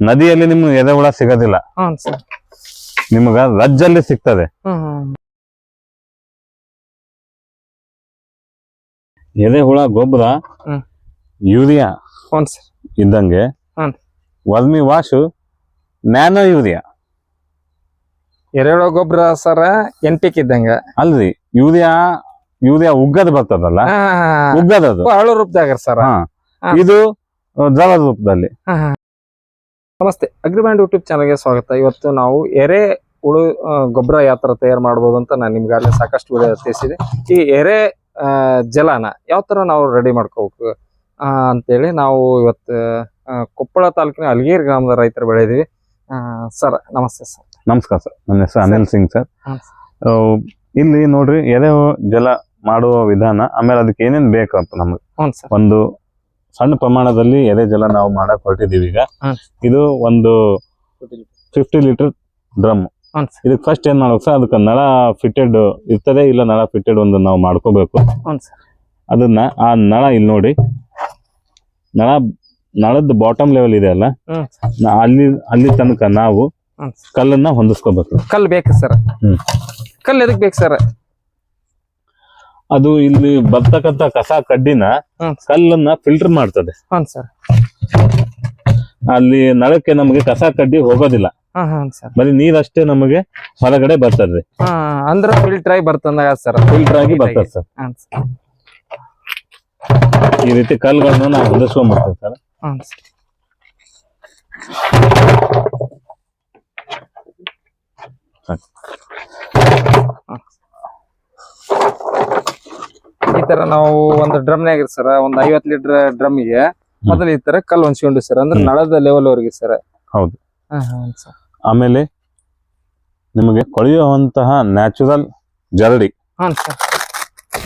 ನದಿಯಲ್ಲಿ ನಿಮ್ಗೆ ಎದೆ ಹುಳ ಸಿಗೋದಿಲ್ಲ. ನಿಮಗ ಸರ್. ನಿಮ್ಗ ರಜ್ಜಲ್ಲಿ ಸಿಗ್ತದೆ. ಹ್ಮ್ ಹುಳ ಗೊಬ್ಬರ ಹ್ಮ್. Urea sir. ಇದ್ದಂಗೆ ಹ್ಮ್. Vermi wash nano urea. ಎರೆಹುಳ ಗೊಬ್ಬರ ಸರ ಎನ್ ಪಿಕ್ ಇದ್ದಂಗೆ. ಅಲ್ರಿ ಯೂರಿಯಾ ಯೂರಿಯಾ ಉಗ್ಗದ ಬರ್ತದಲ್ಲ? ಉಗ್ಗದದು. ಹಳ್ಳು ರೂಪದಾಗ ಸರ್. ಹಾ. ಹಾ. ಇದು ಆ, ದ್ರವದ ರೂಪದಲ್ಲಿ ನಮಸ್ತೆ ಅಗ್ರಿಬ್ಯಾಂಡ್ ಯೂಟ್ಯೂಬ್ ಚಾನಲ್ಗೆ ಸ್ವಾಗತ. ಇವತ್ತು ನಾವು ಎರೆ ಉಳು ಗೊಬ್ಬರ ಯಾವ ಥರ ತಯಾರು ಮಾಡ್ಬೋದು ಅಂತ ನಾನು ನಿಮ್ಗಾಗಲೇ ಸಾಕಷ್ಟು ವಿಡಿಯೋ ತಿಳಿಸಿದೆ. ಈ ಎರೆ ಜಲನ ಯಾವ ಥರ ನಾವು ರೆಡಿ ಮಾಡ್ಕೋಬೇಕು ಅಂತೇಳಿ ನಾವು ಇವತ್ತು ಕೊಪ್ಪಳ ತಾಲೂಕಿನ ಅಲ್ಗೇರಿ ಗ್ರಾಮದ ರೈತರು ಬೆಳೆದಿವಿ ಸರ್ ನಮಸ್ತೆ ಸರ್. ನಮಸ್ಕಾರ ಸರ್. ನನ್ನ ಹೆಸರು ಅನಿಲ್ ಸಿಂಗ್ ಸರ್. ಇಲ್ಲಿ ನೋಡ್ರಿ ಎರೆ ಜಲ ಮಾಡುವ ವಿಧಾನ ಆಮೇಲೆ ಅದಕ್ಕೆ ಏನೇನ್ ಬೇಕಂತ ನಮ್ಗೆ. ಒಂದು ಸಣ್ಣ ಪ್ರಮಾಣದಲ್ಲಿ ಎದೆ ಜಲ ನಾವು ಮಾಡಕ್ ಹೊರಟಿದೀವಿ ಈಗ. ಇದು ಒಂದು ಫಿಫ್ಟಿ ಲೀಟರ್. ಡ್ರಮ್. ಇದು ಇದಕ್ಕೆ ಫಸ್ಟ್ ಏನ್ ಮಾಡ್ಬೇಕು ಸರ್ ಅದಕ್ಕೆ ನಳ ಫಿಟ್ಟೆಡ್ ಇರ್ತದೆ ಇಲ್ಲ ನಳ ಫಿಟ್ಟೆಡ್ ಒಂದು ನಾವು ಮಾಡ್ಕೋಬೇಕು. ಅದನ್ನ ಆ ನಳ ಇಲ್ಲಿ ನೋಡಿ. ನಳ ನಳದ ಬಾಟಮ್ ಲೆವೆಲ್ ಇದೆ ಅಲ್ಲ? ಅಲ್ಲಿ ಅಲ್ಲಿ ತನಕ ನಾವು ಕಲ್ಲನ್ನ ಹೊಂದಿಸ್ಕೋಬೇಕು. ಕಲ್ಲು ಬೇಕು ಸರ್ ಹ್ಮ್. ಕಲ್ಲು ಎದಕ್ ಬೇಕು ಸರ್ ಅದು ಇಲ್ಲಿ ಬರ್ತಕ್ಕಂತ ಕಸ ಕಡ್ಡಿನ ಕಲ್ಲನ್ನ ಫಿಲ್ಟರ್ ಮಾಡ್ತದೆ. ಹ್ಞೂ ಸರ್. ಅಲ್ಲಿ ನಳಕ್ಕೆ ನಮಗೆ ಕಸ ಕಡ್ಡಿ ಹೋಗೋದಿಲ್ಲ. ಬರೀ ನೀರ್ ಸರ್. ಬರೀ ನೀರಷ್ಟೇ ನಮಗೆ ಹೊರಗಡೆ ಬರ್ತದೆ. ಹಾಂ ಅಂದ್ರೆ ಫಿಲ್ಟರ್ ಆಗಿ ಬರ್ತಂದಾಗ ಸರ್. ಫಿಲ್ಟರ್ ಆಗಿ ಬರ್ತದೆ ಸರ್. ಹಾಂ ಸರ್. ಈ ರೀತಿ ಕಲ್ಲುಗಳನ್ನ ನಾವು ಹೊಂದಿಸ್ಕೊಂಡ್ಬರ್ತೇವೆ ಸರ್. ಹಾಂ ಸರ್. ತರ ನಾವು ಒಂದು ಡ್ರಮ್ನಾಗ ಸರ್ ಒಂದ್ ಐವತ್ ಲೀಟರ್ ಡ್ರಮ್ಗೆ. ಮೊದಲು ಈ ತರ ಕಲ್ಲು ಹೊಂಚ್ಕೊಂಡು ಸರ್ ಅಂದ್ರೆ ನಳದ ಲೆವೆಲ್ ವರೆಗೆ ಸರ್ ಹೌದು. ಆಮೇಲೆ ನಿಮಗೆ ಕೊಳೆಯುವಂತಹ ನ್ಯಾಚುರಲ್ ಜರಡಿ. ಹಾಂ ಸರ್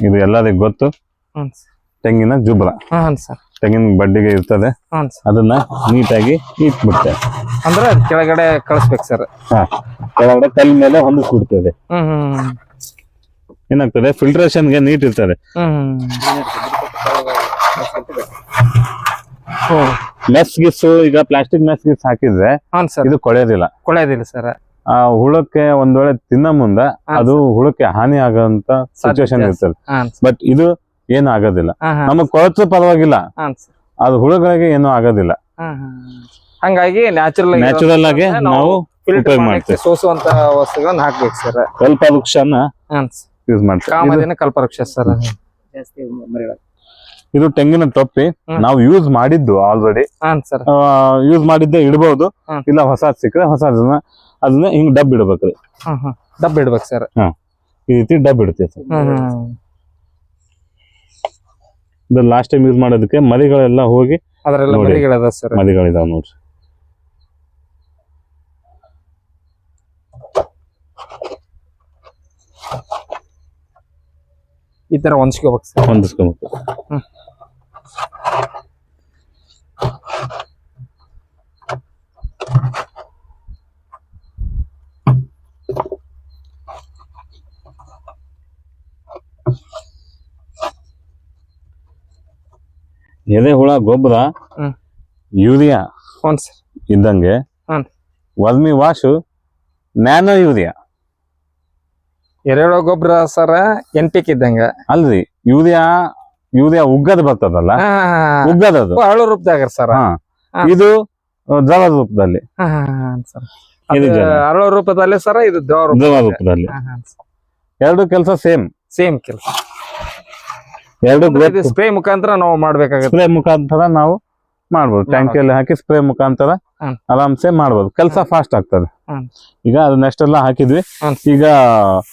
ಇದು ಎಲ್ಲರಿಗೂ ಗೊತ್ತು? ತೆಂಗಿನ ಜುಬ್ರ. ಹಾಂ ಸರ್ ತೆಂಗಿನ ಬಡ್ಡಿಗೆ ಇರ್ತದೆ. ಹಾಂ ಸರ್ ಅದನ್ನ ನೀಟಾಗಿ ಇಟ್ಬಿಡ್ತೇವೆ. ಅಂದ್ರೆ ಕೆಳಗಡೆ ಕಳಿಸ್ಬೇಕು ಸರ್ ಹಾ. ಕೆಳಗಡೆ ಕಲ್ ಮೇಲೆ ಹೊಂದಿಸ್ಬಿಡ್ತೇವೆ. ಹ್ಮ್ ಹ್ಮ್. ಏನಾಗ್ತದೆ? ಫಿಲ್ಟ್ರೇಷನ್ಗೆ ನೀಟ್ ಇರ್ತದೆ. ಮೆಸ್ ಗಿಸ್ ಈಗ ಪ್ಲಾಸ್ಟಿಕ್ ಮೆಸ್ ಗಿಸ್ ಹಾಕಿದ್ರೆ ಇದು ಕೊಳೆಯೋದಿಲ್ಲ ಕೊಳೆಯೋದಿಲ್ಲ ಸರ್. ಆ ಹುಳಕ್ಕೆ ಒಂದ್ ವೇಳೆ ತಿನ್ನ ಮುಂದ ಅದು ಹುಳಕ್ಕೆ ಹಾನಿ ಆಗಂತ ಸಿಚುವೇಶನ್ ಇರ್ತದೆ. ಬಟ್ ಇದು ಏನು ಆಗೋದಿಲ್ಲ. ನಮಗ್ ಕೊಳತು ಪರವಾಗಿಲ್ಲ. ಅದು ಹುಳಗಳಿಗೆ ಏನು ಆಗೋದಿಲ್ಲ. ಹಂಗಾಗಿ ನ್ಯಾಚುರಲ್ ನ್ಯಾಚುರಲ್ ಆಗಿ ನಾವು ಫಿಲ್ಟರ್ ಮಾಡ್ತೇವೆ. ಸೋಸುವಂತ ವಸ್ತುಗಳನ್ನ ಹಾಕ್ಬೇಕು ಸರ್. ಕಲ್ಪ ವೃಕ್ಷನ ಯೂಸ್ ಮಾಡ್ತೀವಿ. ಕಲ್ಪವೃಕ್ಷ ಸರ್. ಇದು ತೆಂಗಿನ ತೊಪ್ಪಿ. ನಾವು ಯೂಸ್ ಮಾಡಿದ್ದು ಆಲ್ರೆಡಿ ಯೂಸ್ ಮಾಡಿದ್ದೆ ಇಡಬಹುದು ಇಲ್ಲ ಹೊಸಾದ್ ಸಿಕ್ಕರೆ ಹೊಸದನ್ನ ಅದನ್ನ ಹಿಂಗ್ ಡಬ್ ಇಡ್ಬೇಕ್ರಿ. ಡಬ್ ಇಡ್ಬೇಕು ಸರ್. ಈ ರೀತಿ ಡಬ್ ಇಡ್ತೀವಿ ಸರ್. ಇದು ಲಾಸ್ಟ್ ಟೈಮ್ ಯೂಸ್ ಮಾಡೋದಕ್ಕೆ ಮರಿಗಳೆಲ್ಲ ಹೋಗಿ ಮರಿಗಳಿದಾವ ಮರಿಗಳದ ಸರ್. ಮರಿಗಳಿದಾವ್ ನೋಡ್ರಿ. ಈ ತರ ಹೊಂದಿಸ್ಕೋಬೇಕು ಸರ್ ಹುಳ ಹ್ಮ್. ಎರೆಹುಳ ಗೊಬ್ಬರ. ಯೂರಿಯಾ ಹ್ಞೂ ಸರ್ ಇದ್ದಂಗೆ ಹ್ಮ್. ವರ್ಮಿ ವಾಶು ನ್ಯಾನೋ ಯೂರಿಯಾ ಎರೆಹುಳ ಗೊಬ್ಬರ ಸರ ಎನ್ ಪಿ ಇದ್ದಂಗ. ಅಲ್ರಿ ಯೂರಿಯಾ ಯೂರಿಯಾ ಉಗ್ಗದ ಬರ್ತದಲ್ಲ? ಉಗ್ಗದ ಅಳು ರೂಪದಾಗ ಸರ್. ಇದು ದ್ರವ ರೂಪದಲ್ಲಿ. ಅರಳ ರೂಪದಲ್ಲಿ ಸರ ಇದು ದ್ರವ ದ್ರವ ರೂಪದಲ್ಲಿ. ಎರಡು ಕೆಲಸ ಸೇಮ್. ಸೇಮ್ ಕೆಲಸ. ಎರಡು ಸ್ಪ್ರೇ ಮುಖಾಂತರ ನಾವು ಮಾಡ್ಬೇಕಾಗತ್ತೆ. ಸ್ಪ್ರೇ ಮುಖಾಂತರ ನಾವು ಮಾಡ್ಬೋದು. ಟ್ಯಾಂಕಿಯಲ್ಲಿ ಹಾಕಿ ಸ್ಪ್ರೇ ಮುಖಾಂತರ. ಆರಾಮ್ಸೆ ಮಾಡ್ಬೋದು. ಕೆಲಸ ಫಾಸ್ಟ್ ಆಗ್ತದೆ. ಈಗ ಎಲ್ಲ ಹಾಕಿದ್ವಿ. ಈಗ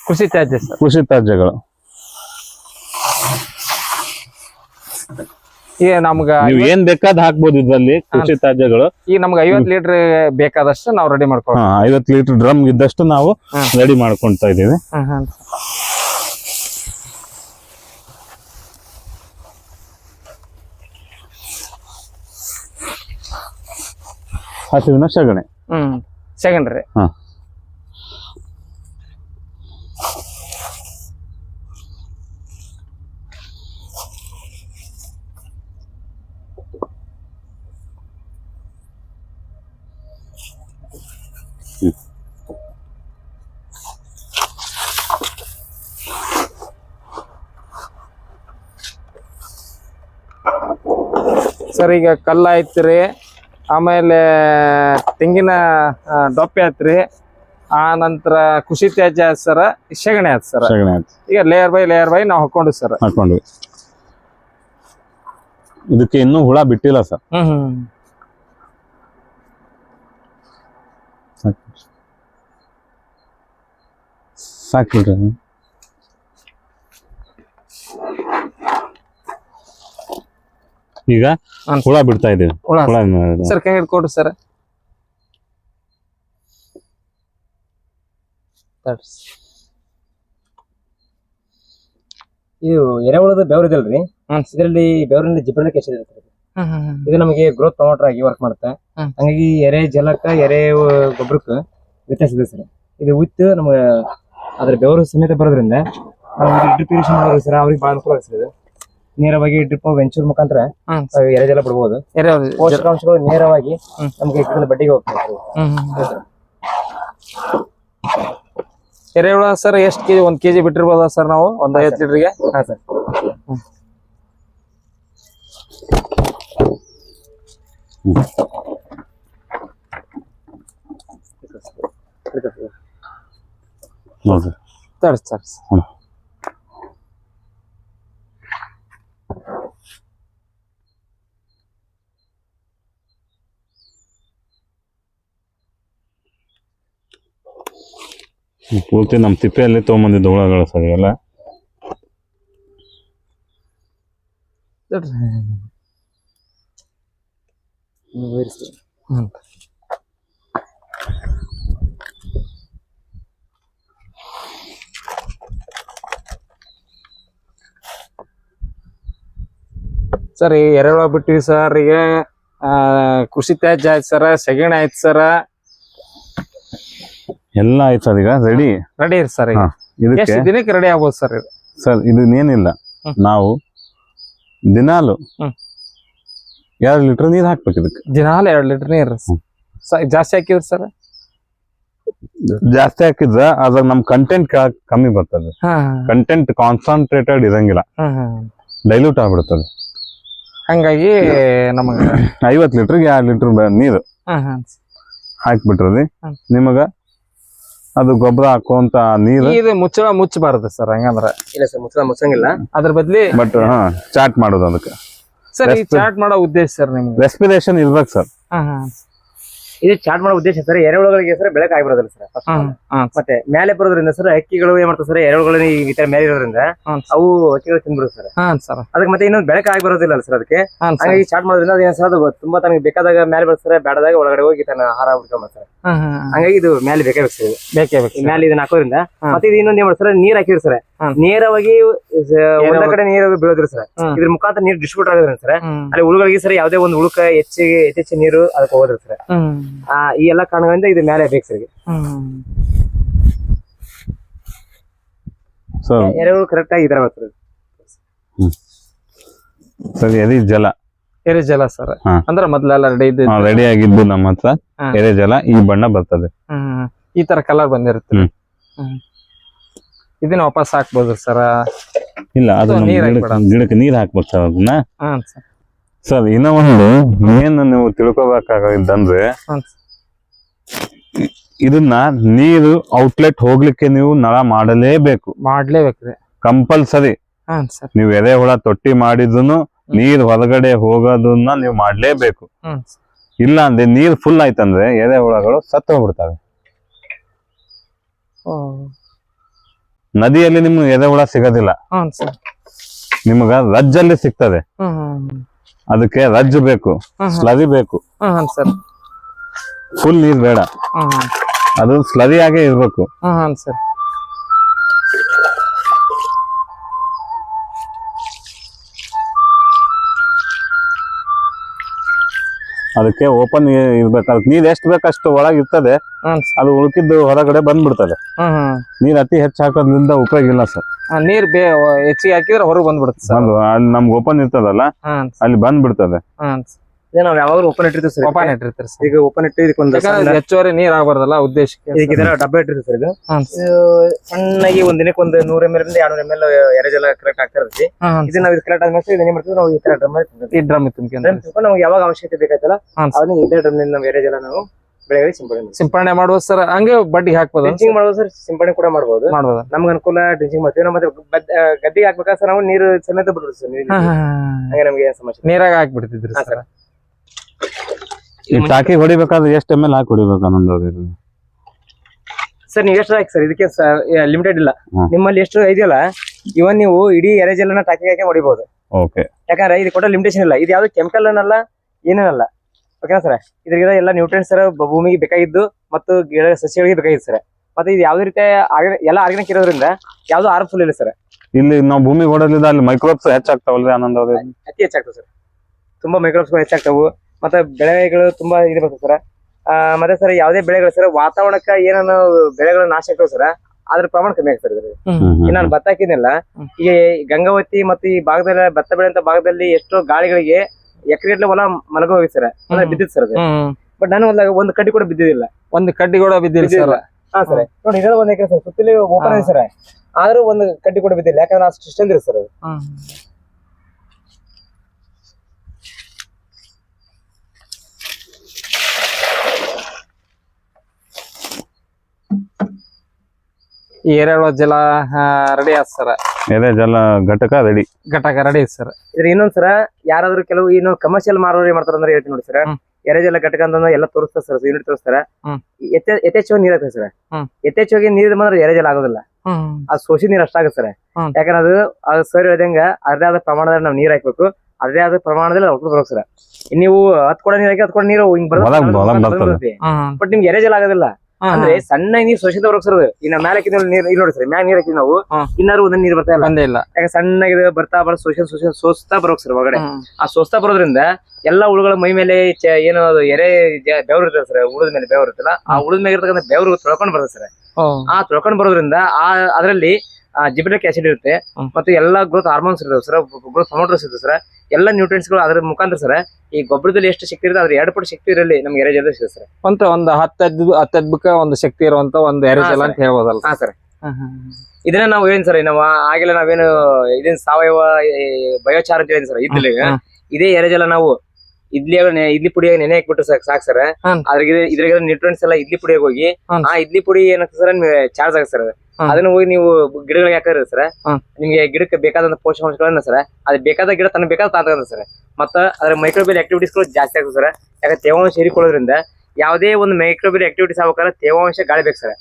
ಕೃಷಿ ತ್ಯಾಜ್ಯ ಕೃಷಿ ತ್ಯಾಜ್ಯಗಳು. ಈಗ ನಮ್ಗ ನೀವು ಏನ್ ಬೇಕಾದ್ ಹಾಕ್ಬೋದು ಇದ್ರಲ್ಲಿ ಕೃಷಿ ತ್ಯಾಜ್ಯಗಳು. ಈಗ ನಮ್ಗೆ ಐವತ್ ಲೀಟರ್ ಬೇಕಾದಷ್ಟು ನಾವು ರೆಡಿ ಮಾಡ್ಕೋ ಐವತ್ ಲೀಟರ್ ಡ್ರಮ್ ಇದ್ದಷ್ಟು ನಾವು. ರೆಡಿ ಮಾಡ್ಕೊಂತ ಇದೀವಿ ಹಸುವಿನ ಮೇಲೆ ಸಗಣಿ. ಸೆಕೆಂಡ್ರಿ ಸರ್ ಈಗ ಕಲ್ಲಾಯ್ತು ರೀ. ಆಮೇಲೆ ತೆಂಗಿನ ಡೊಪ್ಪೆ ಐತ್ರಿ. ಆ ನಂತರ ಕೃಷಿ ತ್ಯಾಜ್ಯ ಆಯ್ತು ಸರ್ ಸೆಗಣಿ ಆಯ್ತು ಸರ್. ಸಗಣಿ ಆಯ್ತು ಈಗ ಲೇಯರ್ ಬೈ ಲೇಯರ್ ಬೈ ನಾವು ಹಾಕೊಂಡು ಸರ್. ಹಾಕೊಂಡ್ವಿ. ಇದಕ್ಕೆ ಇನ್ನೂ ಹುಳ ಬಿಟ್ಟಿಲ್ಲ ಸರ್. ಹ್ಮ್ ಸಾಕು ಈಗ. ಹುಳ ಬಿಡ್ತಾ ಇದೆ ಹುಳ. ಸರ್ ಕೈ ಹಿಡ್ಕೊಡ್ರಿ ಸರ್. ಇದು ಎರೆಹುಳದ ಬೆವರಿದಲ್ರಿ ಇದರಲ್ಲಿ ಬೇವರಿನ ಜಿಬ್ರಲಿಕ್ ಎಸಿಡ್ ಇರುತ್ತೆ ಹ್ಮ್ ಹ್ಮ್ ಹ್ಮ್. ಇದು ನಮಗೆ ಗ್ರೋತ್ ಪ್ರಮೋಟರ್ ಆಗಿ ವರ್ಕ್ ಮಾಡುತ್ತೆ. ಹಂಗಾಗಿ ಎರೆ ಜಲಕ್ಕ ಎರೆ ಗೊಬ್ಬರಕ್ಕೆ ವ್ಯತ್ಯಾಸ ಇದೆ ಸರ್. ಇದು ವಿತ್ ನಮಗೆ ಅದ್ರ ಬೆವರು ಸಮೇತ ಬರೋದ್ರಿಂದ ನಾವು ಮಾಡೋದು ಸರ್ ಅವ್ರಿಗೆ ಭಾಳ ಅನುಕೂಲ ಆಗುತ್ತೆ ನೇರವಾಗಿ ಡ್ರಿಪ್ ವೆಂಚೂರ್ ಮುಖಾಂತರ ಎರಡೆಲ್ಲ ಬಿಡಬಹುದು ಪೋಷಕಾಂಶಗಳು ನೇರವಾಗಿ ನಮ್ಗೆ ಗಿಡದ ಬಡ್ಡಿಗೆ ಹೋಗ್ತದೆ ಸರ್. ಎರೆಹುಳ ಸರ್ ಎಷ್ಟು ಕೆಜಿ ಒಂದ್ ಕೆಜಿ ಬಿಟ್ಟಿರ್ಬೋದ ಸರ್ ನಾವು? ಒಂದ್ ಐವತ್ತು ಲೀಟರ್ಗೆ? ಹಾ ಸರ್. ಸರ್. ತರ್ಸ್ ಪೂರ್ತಿ ನಮ್ಮ ತಿಪ್ಪೆಯಲ್ಲಿ ತೊಗೊಂಬಂದಿದ್ದು ಹುಳಗಳು ಸರ್ ಇವೆಲ್ಲ. ಸರಿ ಎರೆಹುಳ ಬಿಟ್ಟಿವಿ ಸರ್, ಈಗ ಕೃಷಿ ತ್ಯಾಜ್ಯ ಆಯ್ತು ಸರ್, ಸೆಗಣಿ ಆಯ್ತು ಸರ್. ಎಲ್ಲ ಆಯ್ತು ಸರ್ ಈಗ? ರೆಡಿ ರೆಡಿ ಇರಿ ಸರ್ ಈಗ. ಹಾ. ಇದಕ್ಕೆ? ಎಷ್ಟು ದಿನಕ್ಕೆ ರೆಡಿ ಆಗ್ಬೋದು ಸರ್ ಇದು? ಸರ್ ಇದು ಏನಿಲ್ಲ ನಾವು ದಿನಾಲು ಹ್ಮ್. ಎರಡು ಲೀಟರ್ ನೀರು ಹಾಕ್ಬೇಕು ಇದಕ್ಕೆ. ದಿನಾಲು ಎರಡು ಲೀಟರ್ ನೀರು ಸ- ಜಾಸ್ತಿ ಹಾಕಿದ್ರಿ ಸರ್ ಜಾಸ್ತಿ ಹಾಕಿದ್ರ ಅದ್ರ ನಮ್ ಕಂಟೆಂಟ್ ಕಮ್ಮಿ ಬರ್ತದೆ. ಹಾ ಕಂಟೆಂಟ್ ಕಾನ್ಸಂಟ್ರೇಟೆಡ್ ಇರಂಗಿಲ್ಲ. ಹಾ ಹಾ ಡೈಲ್ಯೂಟ್ ಆಗ್ಬಿಡ್ತದೆ. ಹಂಗಾಗಿ ನಮಗ ಐವತ್ ಲೀಟರ್ಗೆ ಎರಡು ಲೀಟರ್ ನೀರು ಹಾ ಹಾ ಹಾಕ್ಬಿಟ್ರದಿ ಹ್ಮ್. ನಿಮಗ ಅದು ಗೊಬ್ಬರ ಹಾಕುವಂತ ನೀರು? ಇದು ಮುಚ್ಚಳ ಮುಚ್ಚಬಾರದು ಸರ್ ಹಂಗಂದ್ರ. ಇಲ್ಲ ಸರ್ ಮುಚ್ಚಳ ಮುಚ್ಚಂಗಿಲ್ಲ. ಅದ್ರ ಬದ್ಲಿ ಬಟ್ ಹಾ ಚಾಟ್ ಮಾಡೋದು ಅದಕ್ಕೆ. ಸರ್ ಈ ಚಾಟ್ ಮಾಡೋ ಉದ್ದೇಶ ಸರ್ ನಿಮ್ಗೆ. ರೆಸ್ಪಿರೇಷನ್ ಇರ್ಬೇಕು ಸರ್. ಹಾ ಹಾ. ಇದು ಚಾಟ್ ಮಾಡೋ ಉದ್ದೇಶ ಸರ್ ಎರೆಹುಳುಗಳಿಗೆ ಸರ್ ಬೆಳಕ ಆಗಿರೋದಿಲ್ಲ ಸರ್ ಮತ್ತೆ ಮೇಲೆ ಬರೋದ್ರಿಂದ ಸರ್ ಹಕ್ಕಿಗಳು ಏನ್ ಮಾಡ್ತಾರೆ ಸರ್ ಎರೆಹುಳುಗಳನ್ನ ಈ ತರ ಮೇಲೆ ಇರೋದ್ರಿಂದ ಅವು ಹಕ್ಕಿಗಳು ತಿಂದ್ಬಿಡುತ್ತೆ ಸರ್. ಸರ್. ಅದಕ್ಕೆ ಮತ್ತೆ ಇನ್ನೊಂದು ಬೆಳಕ ಆಗಿ ಬರೋದಿಲ್ಲ ಸರ್ ಅದಕ್ಕೆ. ಹಾಗಾಗಿ ಚಾಟ್ ಮಾಡೋದ್ರಿಂದ ಅದೇನ್ ಸರ್ ಅದು ತುಂಬಾ ತನಗೆ ಬೇಕಾದಾಗ ಮೇಲೆ ಬರ್ತಾರೆ ಬೇಡದಾಗ ಒಳಗಡೆ ಹೋಗಿ ತನ್ನ ಆಹಾರ ಹುಡ್ಕೊಂಬ ಹಾ ಹಂಗಾಗಿ ಇದು ಮೇಲೆ ಬೇಕೇ ಬೇಕು ಸರ್ ಇದು. ಬೇಕೇ ಬೇಕು ಮೇಲೆ ಇದನ್ನ ಹಾಕೋದ್ರಿಂದ. ಮತ್ತೆ ಇದು ಇನ್ನೊಂದ್ ಏನ್ ಮಾಡ್ತಾರೆ ನೀರ್ ಹಾಕಿರ್ತಾರೆ. ಸರ್. ನೇರವಾಗಿ ಒಂದ ಕಡೆ ನೀರು ಬೀಳೋದ್ರಿ ಸರ್. ಇದ್ರ ಮುಖಾಂತರ ನೀರು ಡಿಸ್ಟ್ರಿಬ್ಯೂಟ್ ಆಗೋದ್ರಿ ಸರ್. ಅಲ್ಲಿ ಹುಳುಗಳಿಗೆ ಸರ್ ಯಾವುದೇ ಒಂದು ಉಳುಕ ಹೆಚ್ಚಿಗೆ ಹೆಚ್ಚೆಚ್ಚು ನೀರು ಅದಕ್ಕೆ ಹೋಗೋದ್ರಿ ಸರ್. ಆ, ಈ ಎಲ್ಲಾ ಕಾರಣಗಳಿಂದ ಇದ್ರ ಮೇಲೆ ಬೇಕು ಸರ್ ಎರೆಹುಳು ಕರೆಕ್ಟ್ ಆಗಿ ಇದ್ರ ಸರ್ ಸರ್ ಎರಿ ಜಲ. ಎರೆ ಜಲ ಸರ್. ಅಂದ್ರೆ ಮೊದ್ಲೆಲ್ಲ ರೆಡಿ ಇದ್ದು ರೆಡಿ ಆಗಿದ್ದು ನಮ್ಮ ಹತ್ರ. ಎರೆ ಜಲ ಈ ಬಣ್ಣ ಬರ್ತದೆ. ಈ ತರ ಕಲರ್ ಬಂದಿರುತ್ತೆ. ಇದನ್ನ ವಾಪಸ್ ಹಾಕ್ಬೋದು ಸರ್? ಇಲ್ಲ ಅದು ನೀರ್ ಗಿಡಕ್ಕೆ ಹಾಕ್ಬೇಡ. ಗಿಡಕ್ಕೆ ನೀರ್ ಹಾಕ್ಬೇಕು ಸರ್ ಅದನ್ನ. ಹಾ ಸರ್. ಸರ್ ಇನ್ನ ಒಂದು ಮೇನ್ ನೀವು ತಿಳ್ಕೊಬೇಕಾಗಿದ್ದಂದ್ರೆ ಹಾ ಇದನ್ನ ನೀರು ಔಟ್ಲೆಟ್ ಹೋಗ್ಲಿಕ್ಕೆ ನೀವು ನಳ ಮಾಡಲೇಬೇಕು. ಮಾಡ್ಲೇಬೇಕ್ರಿ ಕಂಪಲ್ಸರಿ. ಹಾ ಸರ್. ನೀವು ಎರೆಹುಳ ತೊಟ್ಟಿ ಮಾಡಿದ್ರು ನೀರ್ ಹೊರಗಡೆ ಹೋಗೋದನ್ನ ನೀವು ಮಾಡ್ಲೇಬೇಕು. ಹ್ಮ್ ಇಲ್ಲ ಅಂದ್ರೆ ನೀರ್ ಫುಲ್ ಆಯ್ತಂದ್ರೆ ಎರೆಹುಳಗಳು ಸತ್ತು ಹೋಗ್ಬಿಡ್ತವೆ. ಓ. ನದಿಯಲ್ಲಿ ನಿಮ್ಗೆ ಎರೆಹುಳ ಸಿಗೋದಿಲ್ಲ. ನಿಮಗ ರಜ್ಜಲ್ಲಿ ಸಿಗ್ತದೆ. ಅದಕ್ಕೆ ರಜ್ಜು ಬೇಕು ಸ್ಲರಿ ಬೇಕು. ಫುಲ್ ನೀರ್ ಬೇಡ. ಅದು ಸ್ಲರಿ ಆಗೇ ಇರ್ಬೇಕು ಅದಕ್ಕೆ ಓಪನ್ ಇರ್ಬೇಕು. ಅದಕ್ಕೆ ನೀರ್ ಎಷ್ಟು ಬೇಕಷ್ಟು ಒಳಗೆ ಇರ್ತದೆ. ಅದು ಉಳುಕಿದ್ದು ಹೊರಗಡೆ ಬಂದ್ಬಿಡ್ತದೆ. ನೀರ್ ಅತಿ ಹೆಚ್ಚು ಹಾಕೋದ್ರಿಂದ ಉಪಯೋಗ ಇಲ್ಲ ಸರ್. ನೀರ್ ಹೆಚ್ಚಿಗೆ ಹಾಕಿದ್ರೆ ಹೊರಗೆ ಬಂದ್ಬಿಡುತ್ತೆ ಸರ್. ಬಂದು ಅಲ್ಲಿ ನಮ್ಗೆ ಓಪನ್ ಇರ್ತದಲ್ಲ ಅಲ್ಲಿ ಬಂದ್ಬಿಡ್ತದೆ. ಇದು ನಾವ್ ಯಾವಾಗಲೂ ಓಪನ್ ಇಟ್ಟಿರ್ತೀವಿ ಸರ್ ಓಪನ್ ಇಟ್ಟಿರ್ತೀರಿ ಸರ್ ಈಗ ಓಪನ್ ಇಟ್ಟು ಇದಕ್ಕೊಂದು ಯಾಕಂದ್ರೆ ಹೆಚ್ಚುವರಿ ನೀರ್ ಆಗ್ಬಾರ್ದಲ್ಲ ಉದ್ದೇಶಕ್ಕೆ. ಈಗ ಇದರ ಡಬ್ಬೆ ಇಟ್ಟಿರ್ತೀವಿ ಸರ್ ಇದು. ಸಣ್ಣಾಗಿ ಇದು ಸಣ್ಣಗೆ ಒಂದ್ ದಿನಕ್ಕೆ ಒಂದು ನೂರ ಎಂ ಎಲ್ ಇಂದ ಎರಡ್ನೂರ ಎಂ ಎಲ್ ಎರೆಜಲ ಕರೆಕ್ಟ್ ಆಗ್ತಾ ಇರ್ತೈತಿ. ಇದನ್ನ ಇದು ನಾವು ಇದು ಕರೆಕ್ಟ್ ಆದ್ಮೇಲೆ ಇದನ್ನ ಏನ್ ಮಾಡ್ತೀವಿ ನಾವು ಈ ತರ ಡ್ರಮ್ ಈ ಡ್ರಮ್ ತಿಳ್ಕೊಂಡು ನಮ್ಗೆ ಯಾವಾಗ ಅವಶ್ಯಕತೆ ಬೇಕಾಯ್ತಲ್ಲ. ಅದನ್ನ ಇದೇ ಡ್ರಮ್ನಿಂದ ನಾವು ಎಲ್ಲ ನಾವು ಬೆಳೆಗಳಿಗೆ ಸಿಂಪಡಣೆ ಸಿಂಪಡಣೆ ಮಾಡ್ಬೋದು ಸರ್ ಹಂಗೆ ಬಡ್ಡಿ ಹಾಕ್ಬೋದು ಡ್ರಿಂಚಿಂಗ್ ಮಾಡ್ಬೋದು ಸರ್ ಸಿಂಪಡಣೆ ಕೂಡ ಮಾಡ್ಬೋದು. ಮಾಡ್ಬೋದು. ನಮ್ಗೆ ಅನುಕೂಲ ಡ್ರಿಂಚಿಂಗ್ ಮಾಡ್ತೀವಿ. ನಾವು ಮತ್ತೆ ಹಾಕ್ಬೇಕಾ ಗದ್ದೆಗೆ ಹಾಕ್ಬೇಕಾದ್ರೆ ಸರ್ ನಾವು ನೀರು ಸಮೇತ ಬಿಡ್ಬೋದು ಸರ್ ನೀರು ಹಂಗೆ ನಮ್ಗೆ ಏನ್ ಸಮಸ್ಯೆ. ನೀರಾಗ ಹಾಕ್ಬಿಡ್ತಿದ್ರಿ ಹಾ, ಸರ್ ಈ ಟಾಕಿ ಹೊಡಿಬೇಕಾದ್ರೆ ಎಷ್ಟು ಎಂ ಎಲ್ ಹಾಕಿ ಹೊಡಿಬೇಕು ಅನ್ನೋದು ಸರ್ ನೀವು ಎಷ್ಟು ಹಾಕಿ ಸರ್? ಇದಕ್ಕೆ ಲಿಮಿಟೆಡ್ ಇಲ್ಲ. ನಿಮ್ಮಲ್ಲಿ ಎಷ್ಟು ಇದೆಯಲ್ಲ ಇವನ್ ನೀವು ಇಡೀ ಎರೆಜಲನ ಟಾಕಿಗೆ ಹಾಕಿ ಹೊಡಿಬಹುದು ಓಕೆ ಯಾಕಂದ್ರೆ ಇದು ಕೊಟ್ಟ ಲಿಮಿಟೇಷನ್ ಇಲ್ಲ. ಇದು ಯಾವ್ದು ಕೆಮಿಕಲ್ ಅನ್ನಲ್ಲ ಏನೇನಲ್ಲ ಓಕೆನಾ ಸರ್? ಇದ್ರಿಗೆ ಎಲ್ಲ ನ್ಯೂಟ್ರಿಯನ್ಸ್ ಸರ್ ಭೂಮಿಗೆ ಬೇಕಾಗಿದ್ದು ಮತ್ತು ಗಿಡ ಸಸ್ಯಗಳಿಗೆ ಬೇಕಾಗಿದ್ದು ಸರ್. ಮತ್ತೆ ಇದು ಯಾವುದೇ ರೀತಿ ಎಲ್ಲ ಆರ್ಗಾನಿಕ್ ಇರೋದ್ರಿಂದ ಯಾವ್ದು ಹಾರ್ಮ್ಫುಲ್ ಇಲ್ಲ ಸರ್. ಇಲ್ಲಿ ನಾವು ಭೂಮಿ ಹೊಡೋದ್ರಿಂದ ಅಲ್ಲಿ ಮೈಕ್ರೋಬ್ಸ್ ಹೆಚ್ಚಾಗ್ತಾವಲ್ರಿ ಆನಂದ ಅತಿ ಹೆಚ್ಚಾಗ್ತದೆ ಸರ್. ತುಂಬಾ ಮೈಕ್ರೋಬ್ಸ್ ಹೆಚ್ಚಾಗ್ತಾವು. ಮತ್ತೆ ಬೆಳೆಗಳು ತುಂಬಾ ಇದು ಬರ್ತದೆ ಸರ್. ಮತ್ತೆ ಸರ್ ಯಾವುದೇ ಬೆಳೆಗಳು ಸರ್ ವಾತಾವರಣಕ್ಕೆ ಏನೇನು ಬೆಳೆಗಳ ನಾಶ ಆಗ್ತಾವ ಸರ್ ಅದ್ರ ಪ್ರಮಾಣ ಕಮ್ಮಿ ಆಗ್ತಾರೆ ಸರ್. ಈಗ ನಾನು ಭತ್ತ ಹಾಕಿದ್ನಲ್ಲ ಈಗ ಈ ಗಂಗಾವತಿ ಮತ್ತೆ ಈ ಭಾಗದಲ್ಲಿ ಭತ್ತ ಬೆಳೆಯಂತ ಭಾಗದಲ್ಲಿ ಎಷ್ಟೋ ಗಾಳಿಗಳಿಗೆ ಎಕರೆಗಟ್ಟಲೆ ಹೊಲ ಮಲಗ ಹೋಗಿ ಸರ್ ಅಂದ್ರೆ ಬಿದ್ದಿತ್ತು ಸರ್ ಅದು. ಬಟ್ ನಾನು ಹೊಲ್ದಾಗ ಒಂದು ಕಡ್ಡಿ ಕೂಡ ಬಿದ್ದಿದ್ದಿಲ್ಲ. ಒಂದ್ ಕಡ್ಡಿ ಕೂಡ ಬಿದ್ದಿಲ್ಲ ಸರ್. ಹಾ ಸರ್. ನೋಡಿ ಇದೆಲ್ಲ ಒಂದ್ ಎಕರೆ ಸರ್ ಸುತ್ತಲೂ ಓಪನ್ ಇದೆ ಸರ್. ಆದ್ರೂ ಒಂದು ಕಡ್ಡಿ ಕೂಡ ಬಿದ್ದಿಲ್ಲ ಯಾಕಂದ್ರೆ ಅಷ್ಟು ಸ್ಟ್ರೆಂತ್ ಇದೆ ಸರ್ ಈ ಎರೆಹುಳ ಜಲ ರೆಡಿ ಆತ್ ಸರ್ ಎದೆ ಜಲ ಘಟಕ ರೆಡಿ ಘಟಕ ರೆಡಿ ಸರ್ ಇದ್ರ ಇನ್ನೊಂದ್ ಸರ ಯಾರಾದ್ರೂ ಕೆಲವು ಇನ್ನೊಂದು ಕಮರ್ಷಿಯಲ್ ಏನ್ ಮಾಡ್ತಾರ ಅಂದ್ರೆ ಹೇಳ್ತೀನಿ ನೋಡಿ ಸರ್. ಎರೆಜಲ ಘಟಕ ಅಂತ ಎಲ್ಲ ತೋರಿಸ್ತಾರೆ ಸರ್ ಯೂನಿಟ್ ತೋರಿಸ್ತಾರ. ಯಥೇಚ್ಛವಾಗಿ ನೀರ್ ಆಗ್ತದೆ ಸರ್. ಯಥೇಚ್ಛವಾಗಿ ನೀರ್ ಬಂದ್ರೆ ಎರೆಜಲ ಆಗೋದಿಲ್ಲ. ಅದು ಸೋಸಿ ನೀರ್ ಅಷ್ಟಾಗುತ್ತೆ ಸರ್. ಯಾಕಂದ್ರೆ ಅದು ಅದು ಸರ್ ಹೇಳ್ದಂಗ ಅದೇ ಆದ ಪ್ರಮಾಣದಲ್ಲಿ ನಾವು ನೀರ್ ಹಾಕ್ಬೇಕು. ಅದೇ ಆದ ಪ್ರಮಾಣದಲ್ಲಿ ಔಟ್ಪುಟ್ ಬರೋಕ್ ಸರ್ ನೀವು ಹತ್ ಕೂಡ ನೀರ್ ಹಾಕಿ ಹತ್ ಕೂಡ ನೀರು ಹಿಂಗ್ ಬರ್ತದೆ. ಬಟ್ ನಿಮ್ಗೆ ಎರೆಜಲ ಆಗೋದಿಲ್ಲ. ಅಂದ್ರೆ ಸಣ್ಣ ನೀರ್ ಸ್ವಚ್ಛತೆ ಬರೋಕ್ ಸರ್ ಇನ್ನ ಮೇಲೆ ನೀರು ಇಲ್ಲಿ ನೋಡಿ ಸರ್ ಮ್ಯಾಗ ನೀರ್ ಹಾಕಿ ನಾವು. ಇನ್ನಾರು ಒಂದ್ ನೀರ್ ಬರ್ತಾ ಇಲ್ಲ. ಬಂದೇ ಇಲ್ಲ. ಯಾಕೆ ಸಣ್ಣಗಿದೆ ಬರ್ತಾ ಬರ್ತಾ ಸ್ವಚ್ಛ ಸ್ವಚ್ಛ ಸೋಸ್ತಾ ಬರೋಕ್ ಸರ್ ಒಳಗಡೆ. ಆ ಸೋಸ್ತಾ ಬರೋದ್ರಿಂದ ಎಲ್ಲಾ ಹುಳುಗಳ ಮೈ ಮೇಲೆ ಏನು ಅದು ಎರೆ ಬೆವ್ರು ಇರ್ತದೆ ಸರ್ ಉಳಿದ ಮೇಲೆ ಬೆವ್ರು ಇರ್ತಲ್ಲ ಆ ಉಳಿದ ಮೇಲೆ ಇರ್ತಕ್ಕಂಥ ಬೆವ್ರು ತೊಳ್ಕೊಂಡ್ ಬರ್ತದೆ ಸರ್. ಆ ತೊಳ್ಕೊಂಡ್ ಬರೋದ್ರಿಂದ ಆ ಅದರಲ್ಲಿ ಜಿಬ್ರಿಕ್ ಆಸಿಡ್ ಇರುತ್ತೆ. ಮತ್ತೆ ಎಲ್ಲಾ ಗ್ರೋತ್ ಹಾರ್ಮೋನ್ಸ್ ಇರ್ತವೆ ಸರ್ ಗ್ರೋತ್ ಪ್ರಮೋಟರ್ಸ್ ಇರ್ತದೆ ಸರ್ ಎಲ್ಲ ನ್ಯೂಟ್ರಿಯನ್ಸ್ಗಳು ಅದ್ರ ಮುಖಾಂತರ ಸರ್ ಈ ಗೊಬ್ಬರದಲ್ಲಿ ಎಷ್ಟು ಶಕ್ತಿ ಇರುತ್ತೆ ಅದ್ರ ಎರಡು ಪಟ್ಟು ಶಕ್ತಿ ಇರಲಿ ನಮ್ಗೆ ಎರಡು ಜಲ ಸಿಗುತ್ತೆ ಸರ್ ಅಂತ ಒಂದು ಹತ್ತದ್ ಹತ್ತದ್ಬಕ್ಕ ಒಂದು ಶಕ್ತಿ ಇರುವಂತ ಒಂದು ಎರಡು ಜಲ ಅಂತ ಹೇಳ್ಬೋದಲ್ಲ ಹಾ ಸರ್ ಇದನ್ನ ನಾವು ಏನ್ ಸರ್ ನಾವು ಆಗಿಲ್ಲ ನಾವೇನು ಇದೇನ್ ಸಾವಯವ ಬಯೋಚಾರ ಅಂತ ಸರ್ ಇದ್ರಲ್ಲಿ. ಇದೇ ಎರೆಜಲ ನಾವು ಇಡ್ಲಿ ಇಡ್ಲಿ ಪುಡಿಯಾಗ ನೆನೆ ಹಾಕ್ಬಿಟ್ಟು ಸಾಕ್ ಸಾಕ್ ಸರ್ ಅದ್ರಿಗೆ ಇದ್ರಿಗೆ ನ್ಯೂಟ್ರಿಯನ್ಸ್ ಎಲ್ಲ ಇಡ್ಲಿ ಪುಡಿಯಾಗ ಹೋಗಿ. ಆ ಇಡ್ಲಿ ಪುಡಿ ಏನಾಗ್ತದೆ ಸರ್ ಚಾರ್ಜ್ ಆಗುತ್ತೆ ಸರ್. ಅದನ್ನ ಹೋಗಿ ನೀವು ಗಿಡಗಳಿಗೆ ಹಾಕಿದ್ರೆ ಸರ್. ನಿಮ್ಗೆ ಗಿಡಕ್ಕೆ ಬೇಕಾದಂತ ಪೋಷಕಾಂಶಗಳನ್ನ ಸರ್ ಅದ್ ಬೇಕಾದ ಗಿಡ ತನ್ನ ಬೇಕಾದ ತಾತಂತ ಸರ್. ಮತ್ತ ಅದ್ರ ಮೈಕ್ರೋಬಿಯಲ್ ಆಕ್ಟಿವಿಟೀಸ್ಗಳು ಜಾಸ್ತಿ ಆಗುತ್ತೆ ಸರ್. ಯಾಕಂದ್ರೆ ತೇವಾಂಶ ಹೀರಿಕೊಳ್ಳೋದ್ರಿಂದ ಯಾವುದೇ ಒಂದು ಮೈಕ್ರೋಬಿಯಲ್ ಆಕ್ಟಿವಿಟೀಸ್ ಆಗ್ಬೇಕಾದ್ರೆ ತೇವಾಂಶ ಗಾಳಿ ಬೇಕು ಸರ್.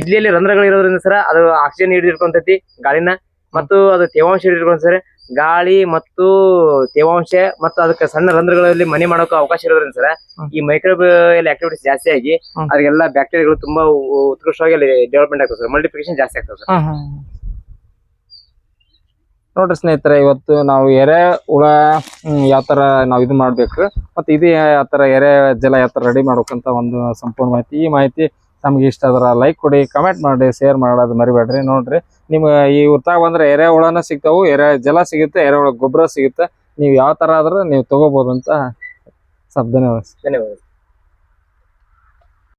ಇಲ್ಲಿ ರಂಧ್ರಗಳು ಇರೋದ್ರಿಂದ ಸರ್ ಅದು ಆಕ್ಸಿಜನ್ ಹಿಡಿದಿರ್ಕೊಂತೈತಿ ಗಾಳಿನ ಮತ್ತು ಅದು ತೇವಾಂಶ ಹಿಡಿದಿರ್ಕೊಂತ ಸರ್ ಗಾಳಿ ಮತ್ತು ತೇವಾಂಶ ಮತ್ತು ಅದಕ್ಕೆ ಸಣ್ಣ ರಂಧ್ರಗಳಲ್ಲಿ ಮನೆ ಮಾಡೋಕೆ ಅವಕಾಶ ಇರೋದ್ರಿಂದ ಸರ್ ಈ ಮೈಕ್ರೋಬಿಯಲ್ ಆಕ್ಟಿವಿಟೀಸ್ ಜಾಸ್ತಿ ಆಗಿ. ಅದಕ್ಕೆಲ್ಲ ಬ್ಯಾಕ್ಟೀರಿಯಾಗಳು ತುಂಬಾ ಉತ್ಕೃಷ್ಟವಾಗಿ ಅಲ್ಲಿ ಡೆವಲಪ್ಮೆಂಟ್ ಆಗ್ತದೆ ಸರ್. ಮಲ್ಟಿಪ್ಲಿಕೇಶನ್ ಜಾಸ್ತಿ ಆಗ್ತದೆ ಸರ್. ನೋಡ್ರಿ ಸ್ನೇಹಿತರೆ ಇವತ್ತು ನಾವು ಎರೆ ಹುಳ ಯಾವ ತರ ನಾವು ಇದು ಮಾಡಬೇಕು ಮತ್ತೆ ಇದು ಯಾವ ತರ ಎರೆ ಜಲ ಯಾವ ತರ ರೆಡಿ ಮಾಡ್ಬೇಕಂತ ಒಂದು ಸಂಪೂರ್ಣ ಮಾಹಿತಿ. ಈ ಮಾಹಿತಿ ನಮ್ಗೆ ಇಷ್ಟ ಆದ್ರೆ ಲೈಕ್ ಕೊಡಿ ಕಮೆಂಟ್ ಮಾಡಿ ಶೇರ್ ಮಾಡೋದು ಮರಿಬೇಡ್ರಿ. ನೋಡ್ರಿ, ನಿಮ್ಗೆ ಈ ಉತ್ತಾಗ ಬಂದ್ರೆ ಎರೆಹುಳನ ಸಿಗ್ತಾವು, ಎರೆ ಜಲ ಸಿಗುತ್ತೆ ಎರೆಹುಳ ಗೊಬ್ಬರ ಸಿಗುತ್ತೆ. ನೀವು ಯಾವ ಥರ ಆದ್ರೆ ನೀವು ತಗೋಬಹುದು ಅಂತ ಸಬ್ ಧನ್ಯವಾದ. ಧನ್ಯವಾದ.